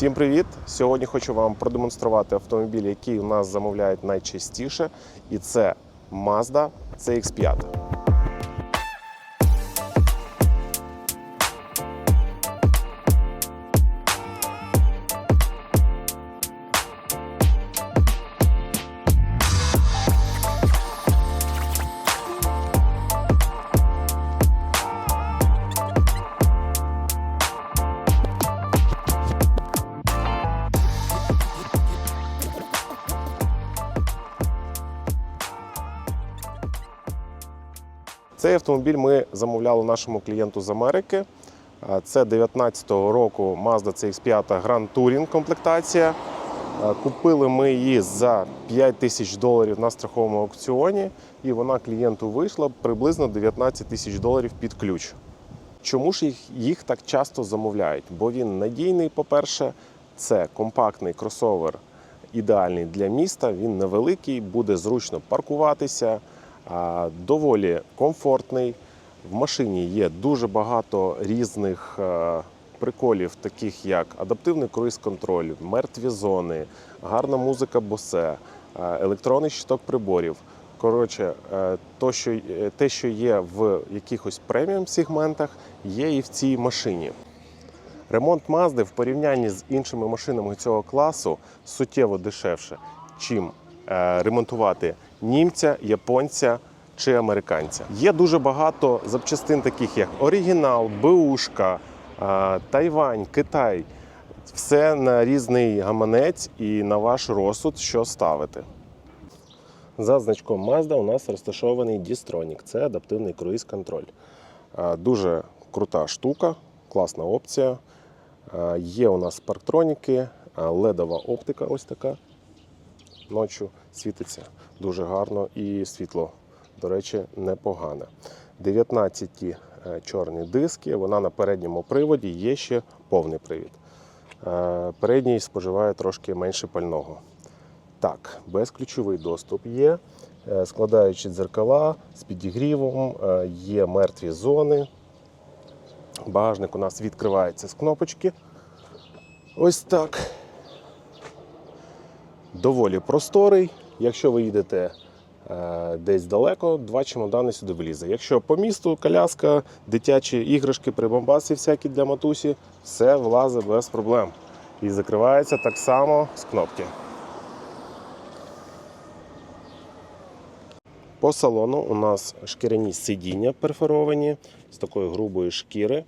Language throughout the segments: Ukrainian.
Всім привіт! Сьогодні хочу вам продемонструвати автомобіль, який у нас замовляють найчастіше, і це Mazda CX5. Цей автомобіль ми замовляли нашому клієнту з Америки. Це 19-го року Mazda CX5 Grand Touring комплектація. Купили ми її за 5 тисяч доларів на страховому аукціоні, і вона клієнту вийшла приблизно 19 тисяч доларів під ключ. Чому ж їх, їх так часто замовляють? Бо він надійний, по-перше, це компактний кросовер, ідеальний для міста. Він невеликий, буде зручно паркуватися, доволі комфортний. В машині є дуже багато різних е, приколів, таких як адаптивний круїз-контроль, мертві зони, гарна музика Bose, е, електронний щиток приборів. Коротше, е, то, що, те, що є в якихось преміум сегментах, є і в цій машині. Ремонт Мазди в порівнянні з іншими машинами цього класу суттєво дешевше, чим ремонтувати німця, японця чи американця. Є дуже багато запчастин, таких як оригінал, Бушка, е, Тайвань, Китай. Все на різний гаманець і на ваш розсуд, що ставити. За значком Mazda у нас розташований Distronic. Це адаптивний круїз-контроль. Е, Дуже крута штука, класна опція. Е, Є у нас парктроніки, ледова оптика ось така. Ночі світиться дуже гарно і світло, до речі, непогане. 19 е, чорні диски, вона на передньому приводі, є ще повний привід. Е, Передній споживає трошки менше пального. Так, безключовий доступ є, е, складаючі дзеркала з підігрівом, є мертві зони. Багажник у нас відкривається з кнопочки. Ось так. Доволі просторий. Якщо ви їдете е, десь далеко, два чемодани сюди влізе. Якщо по місту коляска, дитячі іграшки, прибамбаси всякі для матусі, все влазить без проблем. І закривається так само з кнопки. По салону у нас шкіряні сидіння перфоровані з такої грубої шкіри.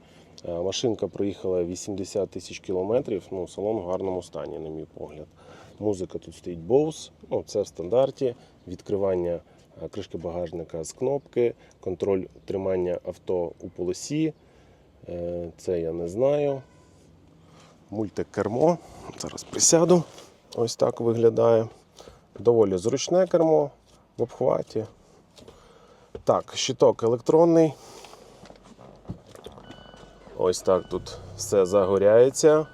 Е, Машинка проїхала 80 тисяч кілометрів. Ну, салон в гарному стані, на мій погляд. Музика тут стоїть Bose, ну, це в стандарті. Відкривання е, кришки багажника з кнопки, контроль тримання авто у полосі. Е, Це я не знаю. Мультикермо. Зараз присяду. Ось так виглядає. Доволі зручне кермо в обхваті. Так, щиток електронний. Ось так тут все загоряється.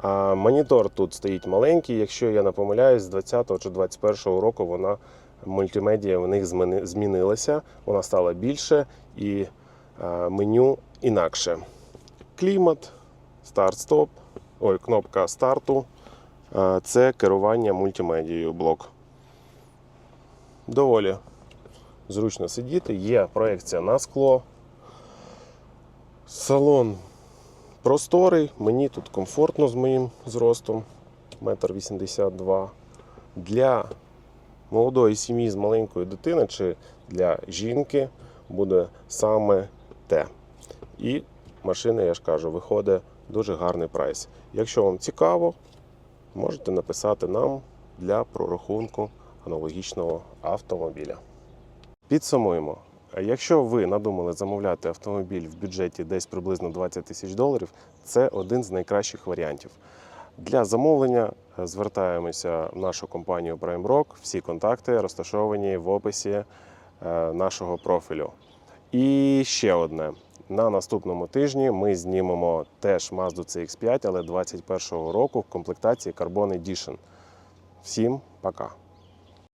А монітор тут стоїть маленький. Якщо я не помиляюсь, з 20 чи 21 року вона мультимедіа в них змінилася. Вона стала більше і меню інакше. Клімат, старт-стоп, ой, кнопка старту. Це керування мультимедією блок. Доволі зручно сидіти. Є проекція на скло. Салон просторий, мені тут комфортно з моїм зростом 1,82 м. Для молодої сім'ї з маленькою дитиною чи для жінки буде саме те. І машина, я ж кажу, виходить дуже гарний прайс. Якщо вам цікаво, можете написати нам для прорахунку аналогічного автомобіля. Підсумуємо. Якщо ви надумали замовляти автомобіль в бюджеті десь приблизно 20 тисяч доларів, це один з найкращих варіантів. Для замовлення е, звертаємося в нашу компанію Prime Rock. Всі контакти розташовані в описі е, нашого профілю. І ще одне. На наступному тижні ми знімемо теж Mazda CX5, але 2021 року в комплектації Carbon Edition. Всім пока!